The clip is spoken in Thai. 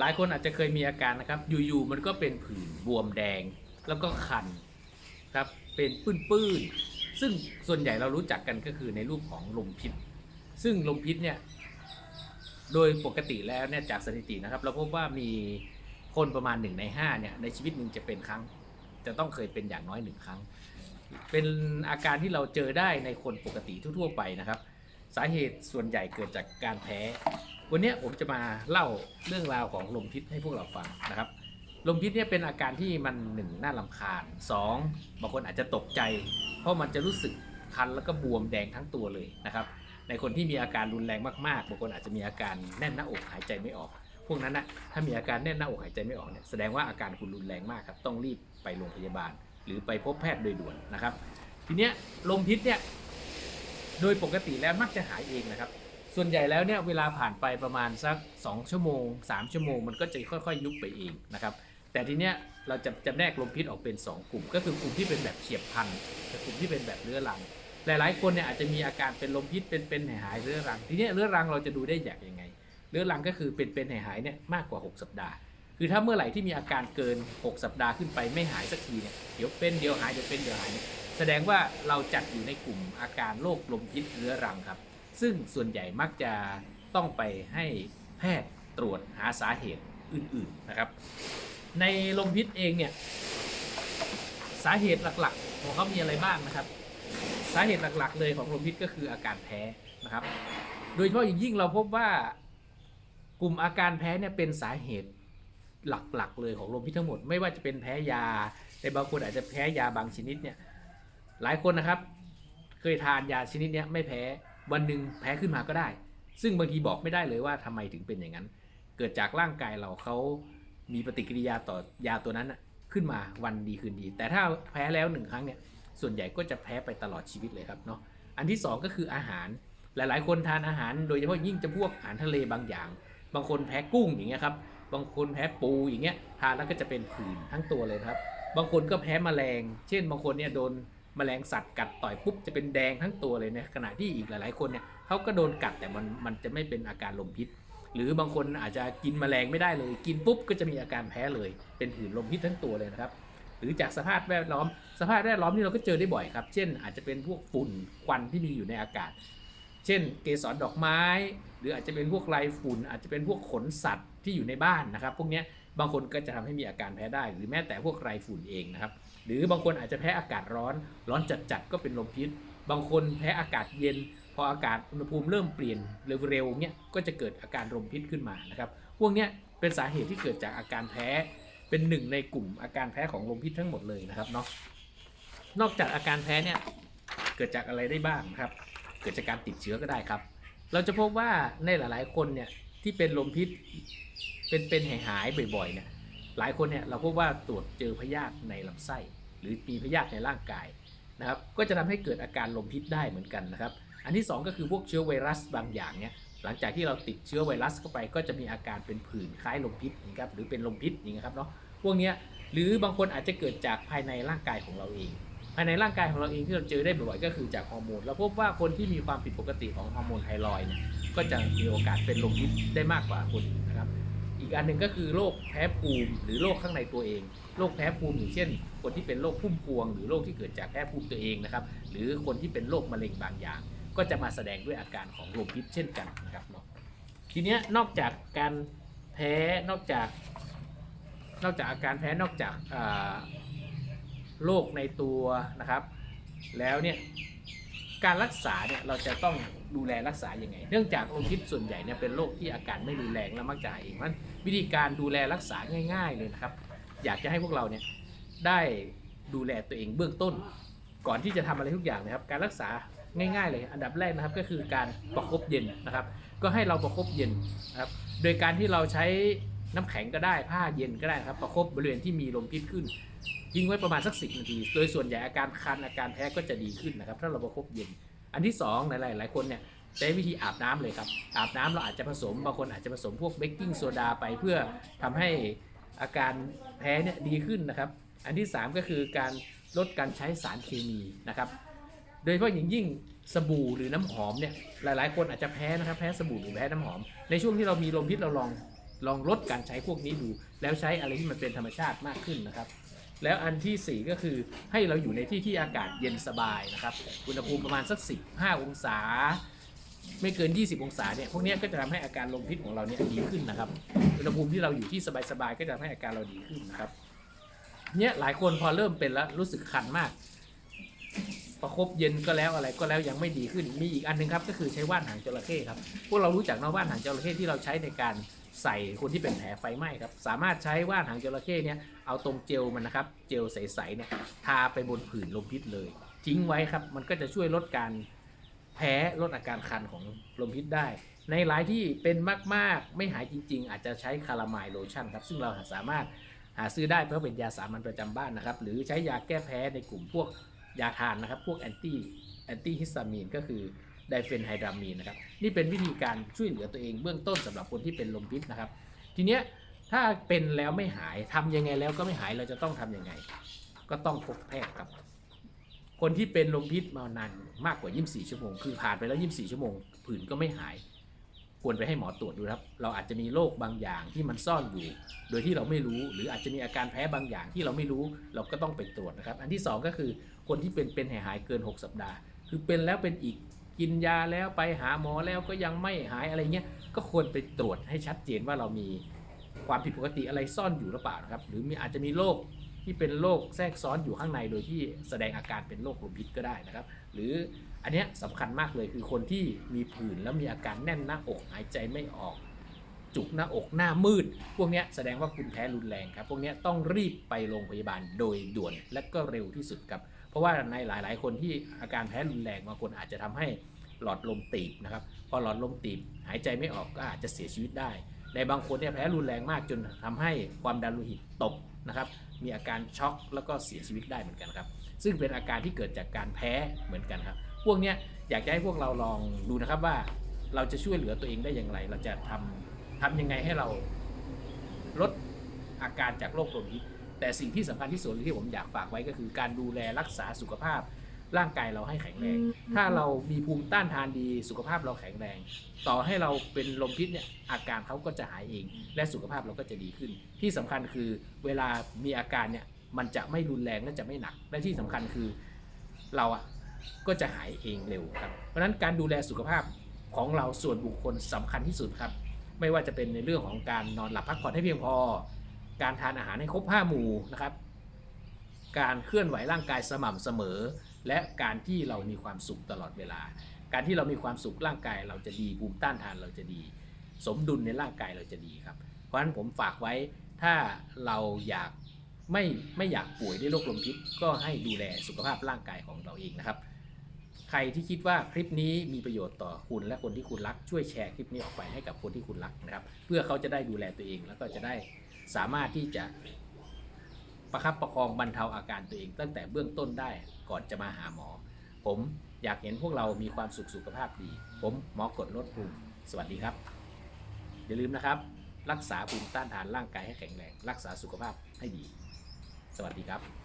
หลายคนอาจจะเคยมีอาการนะครับ อยู่ๆมันก็เป็นผื่นบวมแดงแล้วก็คันครับเป็นปื้นๆซึ่งส่วนใหญ่เรารู้จักกันก็คือในรูปของลมพิษ ซึ่งลมพิษเนี่ยโดยปกติแล้วเนี่ยจากสถิตินะครับ เราพบว่ามีคนประมาณหนึ่งในห้าเนี่ยในชีวิตหนึ่งจะเป็นครั้ง จะต้องเคยเป็นอย่างน้อยหนึ่งครั้ง เป็นอาการที่เราเจอได้ในคนปกติทั่วๆไปนะครับ สาเหตุส่วนใหญ่เกิดจากการแพ้ วันนี้ผมจะมาเล่าเรื่องราวของลมพิษให้พวกเราฟังนะครับ ลมพิษเนี่ยเป็นอาการที่มันหนึ่งน่าลำคาญสองบางคนอาจจะตกใจ เพราะมันจะรู้สึกคันแล้วก็บวมแดงทั้งตัวเลยนะครับ ในคนที่มีอาการรุนแรงมากๆ บางคนอาจจะมีอาการแน่นหน้าอกหายใจไม่ออก พวกนั้นนะถ้ามีอาการแน่นหน้าอกหายใจไม่ออกเนี่ยแสดงว่าอาการคุณรุนแรงมากครับ ต้องรีบไปโรงพยาบาล หรือไปพบแพทย์โดยด่วนนะครับ ทีเนี้ยลมพิษเนี่ย โดยปกติแล้วมักจะหายเองนะครับ ส่วนใหญ่แล้วเนี่ยเวลาผ่านไปประมาณสัก 2 ชั่วโมง 3 ชั่วโมง มันก็จะค่อยๆ ยุบไปเองนะครับ แต่ทีเนี้ยเราจะจำแนกลมพิษออกเป็น 2 กลุ่ม ก็คือกลุ่มที่เป็นแบบเฉียบพลันกับกลุ่มที่เป็นแบบเรื้อรัง หลายๆ คนเนี่ยอาจจะมีอาการเป็นลมพิษเป็นเป็นหายหายๆเรื้อรัง ทีเนี้ยเรื้อรังเราจะดูได้อย่างยังไง เรื้อรังก็คือเป็นเป็นหายหายๆเนี่ยมากกว่า 6 สัปดาห์คือถ้าเมื่อไหร่ที่มีอาการเกิน 6 สัปดาห์ขึ้นไปไม่หายสักทีเนี่ยเดี๋ยวเป็นเดี๋ยวหายเดี๋ยวเป็นเดี๋ยวหายเนี่ย แสดงว่าเราจัดอยู่ในกลุ่มอาการโรคลมพิษเรื้อรังครับ ซึ่งส่วนใหญ่มักจะต้องไปให้แพทย์ตรวจหาสาเหตุอื่นๆนะครับ ในลมพิษเองเนี่ยสาเหตุหลักๆ ของเขามีอะไรบ้างนะครับ สาเหตุหลักๆ เลยของลมพิษก็คืออาการแพ้นะครับ โดยเฉพาะอย่างยิ่งเราพบว่ากลุ่มอาการแพ้เนี่ยเป็นสาเหตุหลักๆ เลยของลมพิษทั้งหมด ไม่ว่าจะเป็นแพ้ยา ในบางคนอาจจะแพ้ยาบางชนิดเนี่ย หลายคนนะครับ เคยทานยาชนิดนี้ไม่แพ้วันหนึ่งแพ้ขึ้นมาก็ได้ ซึ่งบางทีบอกไม่ได้เลยว่าทำไมถึงเป็นอย่างนั้น เกิดจากร่างกายเราเขามีปฏิกิริยาต่อยาตัวนั้นขึ้นมาวันดีคืนดี แต่ถ้าแพ้แล้วหนึ่งครั้งเนี่ยส่วนใหญ่ก็จะแพ้ไปตลอดชีวิตเลยครับเนาะอันที่สองก็คืออาหารหลาย ๆ คนทานอาหาร โดยเฉพาะยิ่งจะพวกอาหารทะเลบางอย่าง บางคนแพ้กุ้งอย่างเงี้ยครับบางคนแพ้ปูอย่างเงี้ยทานแล้วก็จะเป็นผื่นทั้งตัวเลยครับ บางคนก็แพ้แมลง เช่น บางคนเนี่ยโดน แมลงสัตว์กัดต่อยปุ๊บจะเป็นแดงทั้งตัวเลยนะขณะที่อีกหลาย ๆ คนเนี่ยเขาก็โดนกัดแต่มันมันจะไม่เป็นอาการลมพิษ หรือบางคนอาจจะกินแมลงไม่ได้เลย กินปุ๊บก็จะมีอาการแพ้เลย เป็นผื่นลมพิษทั้งตัวเลยนะครับหรือจากสภาพแวดล้อม สภาพแวดล้อมนี่เราก็เจอได้บ่อยครับ เช่น อาจจะเป็นพวกฝุ่นควันที่มีอยู่ในอากาศ เช่น เกสรดอกไม้ หรืออาจจะเป็นพวกไรฝุ่น อาจจะเป็นพวกขนสัตว์ที่อยู่ในบ้านนะครับ พวกนี้บางคนก็จะทำให้มีอาการแพ้ได้ หรือแม้แต่พวกไรฝุ่นเองนะครับ หรือบางคนอาจจะแพ้อากาศร้อน ร้อนจัดๆก็เป็นลมพิษ บางคนแพ้อากาศเย็น พออากาศอุณหภูมิเริ่มเปลี่ยนเร็วๆเนี่ยก็จะเกิดอาการลมพิษขึ้นมานะครับ พวกเนี้ยเป็นสาเหตุที่เกิดจากอาการแพ้ เป็นหนึ่งในกลุ่มอาการแพ้ของลมพิษทั้งหมดเลยนะครับเนาะ นอกจากอาการแพ้เนี่ยเกิดจากอะไรได้บ้างครับ เกิดจากการติดเชื้อก็ได้ครับ เราจะพบว่าในหลายๆคนเนี่ยที่เป็นลมพิษเป็นเป็นหายหายๆบ่อยๆเนี่ย หลายคนเนี่ยเราพบว่าตรวจเจอพยาธิในลำไส้ หรือมีพยาธิในร่างกายนะครับก็จะทำให้เกิดอาการลมพิษได้เหมือนกันนะครับอันที่สองก็คือพวกเชื้อไวรัสบางอย่างเนี่ยหลังจากที่เราติดเชื้อไวรัสเข้าไปก็จะมีอาการเป็นผื่นคล้ายลมพิษนะครับหรือเป็นลมพิษอย่างเงี้ครับเนาะพวกนี้หรือบางคนอาจจะเกิดจากภายในร่างกายของเราเอง ภายในร่างกายของเราเองที่เราเจอได้บ่อยๆก็คือจากฮอร์โมนเราพบว่าคนที่มีความผิดปกติของฮอร์โมนไทรอยเนี่ยก็จะมีโอกาสเป็นลมพิษได้มากกว่าคนนะครับ กอันหนึ่งก็คือโรคแพ้ภูมิ หรือโรคข้างในตัวเองโรคแพ้ภูมิอย่างเช่น คนที่เป็นโรคพุ่มพวง หรือโรคที่เกิดจากแพ้ภูมิตัวเองนะครับ หรือคนที่เป็นโรคมะเร็งบางอย่าง ก็จะมาแสดงด้วยอาการของลมพิษเช่นกันนะครับเนาะทีเนี้ยนอกจากการแพ้นอกจาก นอกจากอาการแพ้นอกจากโรคในตัวนะครับ แล้วเนี่ยการรักษาเนี่ยเราจะต้องดูแลรักษายังไง เนื่องจากลมพิษส่วนใหญ่เนี่ยเป็นโรคที่อาการไม่รุนแรงและมักจะหายเองมัน วิธีการดูแลรักษาง่าย ๆ เลยนะครับ อยากจะให้พวกเราเนี่ยได้ดูแลตัวเองเบื้องต้น ก่อนที่จะทำอะไรทุกอย่างนะครับ การรักษาง่าย ๆ เลย อันดับแรกนะครับก็คือการประคบเย็นนะครับ ก็ให้เราประคบเย็นนะครับ โดยการที่เราใช้น้ำแข็งก็ได้ผ้าเย็นก็ได้นะครับ ประคบบริเวณที่มีลมพิษขึ้นทิ้งไว้ประมาณสักสินาที โดยส่วนใหญ่อาการคันอาการแพ้ก็จะดีขึ้นนะครับ ถ้าเราประคบเย็น อันที่สองหลายๆหลายคนเนี่ย ใช้วิธีอาบน้ำเลยครับ อาบน้ำเราอาจจะผสมบางคนอาจจะผสมพวกเบกกิ้งโซดาไปเพื่อทำให้อาการแพ้เนี่ยดีขึ้นนะครับ อันที่สามก็คือการลดการใช้สารเคมีนะครับ โดยเฉพาะอย่างยิ่งสบู่หรือน้ำหอมเนี่ยหลาย ๆ คนอาจจะแพ้นะครับแพ้สบู่หรือแพ้น้ำหอม ในช่วงที่เรามีลมพิษเราลองลองลดการใช้พวกนี้ดู แล้วใช้อะไรที่มันเป็นธรรมชาติมากขึ้นนะครับ แล้วอันที่ 4 ก็คือให้เราอยู่ในที่ที่อากาศเย็นสบายนะครับ อุณหภูมิประมาณสัก 15 องศา ไม่เกิน 20 องศาเนี่ยพวกนี้ก็จะทำให้อาการลมพิษของเราเนี่ยดีขึ้นนะครับอุณหภูมิที่เราอยู่ที่สบายๆก็จะทำให้อาการเราดีขึ้นนะครับเนี่ยหลายคนพอเริ่มเป็นแล้วรู้สึกคันมาก ประคบเย็นก็แล้วอะไรก็แล้วยังไม่ดีขึ้น มีอีกอันหนึงครับก็คือใช้ว่านหางจระเข้ครับพวกเรารู้จักนะว่านหางจระเข้ที่เราใช้ในการใส่คนที่เป็นแผลไฟไหม้ครับสามารถใช้ว่านหางจระเข้เนี่ยเอาตรงเจลมันนะครับ เจลใสๆเนี่ยทาไปบนผื่นลมพิษเลย ทิ้งไว้ครับมันก็จะช่วยลดการ แพ้ลดอาการคันของลมพิษได้ ในหลายที่เป็นมากๆ ไม่หายจริง ๆ อาจจะใช้คาราไมล์โลชั่นครับ ซึ่งเราสามารถหาซื้อได้เพราะเป็นยาสามัญประจำบ้านนะครับ หรือใช้ยาแก้แพ้ในกลุ่มพวกยาทานนะครับ พวกแอนตี้แอนตี้ฮิสตามีนก็คือไดเฟนไฮดรามีนนะครับ นี่เป็นวิธีการช่วยเหลือตัวเองเบื้องต้นสำหรับคนที่เป็นลมพิษนะครับ ทีเนี้ยถ้าเป็นแล้วไม่หายทำยังไงแล้วก็ไม่หายเราจะต้องทำยังไง ก็ต้องพบแพทย์ครับ คนที่เป็นลมพิษมานานมากกว่า 24 ชั่วโมง คือผ่านไปแล้ว 24 ชั่วโมงผื่นก็ไม่หาย ควรไปให้หมอตรวจดูครับ เราอาจจะมีโรคบางอย่างที่มันซ่อนอยู่ โดยที่เราไม่รู้ หรืออาจจะมีอาการแพ้บางอย่างที่เราไม่รู้ เราก็ต้องไปตรวจนะครับ อันที่สองก็คือคนที่เป็นเป็นหายหายเกิน 6 สัปดาห์ คือเป็นแล้วเป็นอีก กินยาแล้วไปหาหมอแล้วก็ยังไม่หายอะไรเงี้ย ก็ควรไปตรวจให้ชัดเจนว่าเรามีความผิดปกติอะไรซ่อนอยู่หรือเปล่านะครับ หรือมีอาจจะมีโรค ที่เป็นโรคแทรกซ้อนอยู่ข้างในโดยที่แสดงอาการเป็นโรคลมพิษก็ได้นะครับ หรืออันเนี้ยสำคัญมากเลยคือคนที่มีผื่นแล้วมีอาการแน่นหน้าอกหายใจไม่ออก จุกหน้าอกหน้ามืด พวกเนี้ยแสดงว่าคุณแพ้รุนแรงครับ พวกเนี้ยต้องรีบไปโรงพยาบาลโดยด่วนและก็เร็วที่สุดครับ เพราะว่าในหลาย ๆ คนที่อาการแพ้รุนแรงบางคนอาจจะทำให้หลอดลมตีบนะครับ พอหลอดลมตีบหายใจไม่ออกก็อาจจะเสียชีวิตได้ ในบางคนเนี่ยแพ้รุนแรงมากจนทำให้ความดันโลหิตตกนะครับ มีอาการช็อกแล้วก็เสียชีวิตได้เหมือนกันครับ ซึ่งเป็นอาการที่เกิดจากการแพ้เหมือนกันครับ พวกนี้อยากจะให้พวกเราลองดูนะครับว่าเราจะช่วยเหลือตัวเองได้อย่างไร เราจะทำทำยังไงให้เราลดอาการจากโรคลมพิษแต่สิ่งที่สำคัญที่สุดที่ผมอยากฝากไว้ก็คือการดูแลรักษาสุขภาพ ร่างกายเราให้แข็งแรง ถ้าเรามีภูมิต้านทานดี สุขภาพเราแข็งแรง ต่อให้เราเป็นลมพิษเนี่ยอาการเขาก็จะหายเอง และสุขภาพเราก็จะดีขึ้น ที่สำคัญคือเวลามีอาการเนี่ยมันจะไม่รุนแรงและจะไม่หนัก และที่สำคัญคือเราอะก็จะหายเองเร็วครับ เพราะฉะนั้นการดูแลสุขภาพของเราส่วนบุคคลสำคัญที่สุดครับ ไม่ว่าจะเป็นในเรื่องของการนอนหลับพักผ่อนให้เพียงพอ การทานอาหารให้ครบห้าหมู่นะครับ การเคลื่อนไหวร่างกายสม่ำเสมอ และการที่เรามีความสุขตลอดเวลา การที่เรามีความสุขร่างกายเราจะดีภูมิต้านทานเราจะดี สมดุลในร่างกายเราจะดีครับ เพราะฉะนั้นผมฝากไว้ถ้าเราอยากไม่ไม่อยากป่วยด้วยโรคลมพิษ ก็ให้ดูแลสุขภาพร่างกายของเราเองนะครับ ใครที่คิดว่าคลิปนี้มีประโยชน์ต่อคุณและคนที่คุณรักช่วยแชร์คลิปนี้ออกไปให้กับคนที่คุณรักนะครับ เพื่อเขาจะได้ดูแลตัวเองแล้วก็จะได้สามารถที่จะ ประคับประคองบรรเทาอาการตัวเอง ตั้งแต่เบื้องต้นได้ก่อนจะมาหาหมอ ผมอยากเห็นพวกเรามีความสุขสุขภาพดี ผมหมอกดลดภูมิสวัสดีครับ อย่าลืมนะครับ รักษาภูมิต้านทานร่างกายให้แข็งแรง รักษาสุขภาพให้ดี สวัสดีครับ